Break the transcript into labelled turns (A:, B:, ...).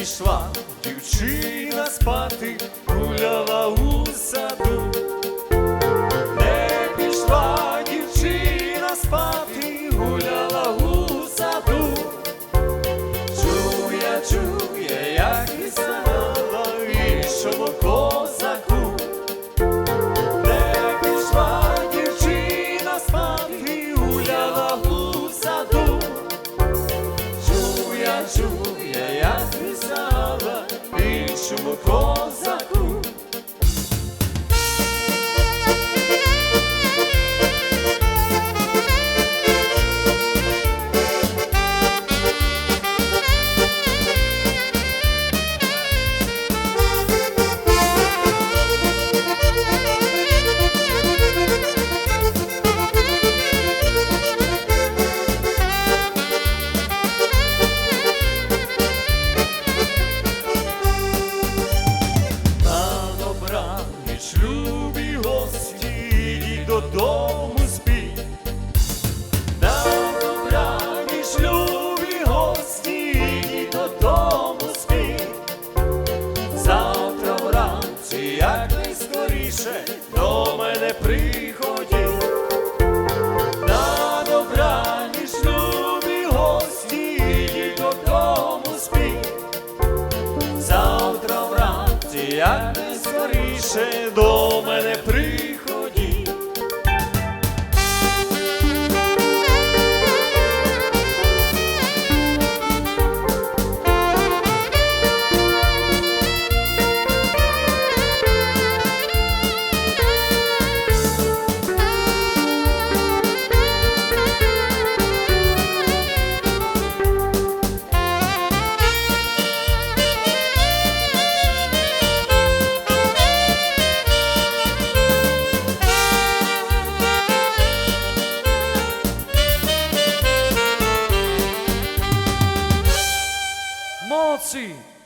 A: пішла дівчина спати, гуляла у саду. іншому козаку. добраніч, любі гості, ідіть додому спіть. На добраніч, любі гості, ідіть додому спіть. Завтра вранці, як найскоріше, до мене приходіть. На добраніч, любі гості, ідіть додому спіть. Завтра вранці, як найскоріше до мене приходіть.
B: see.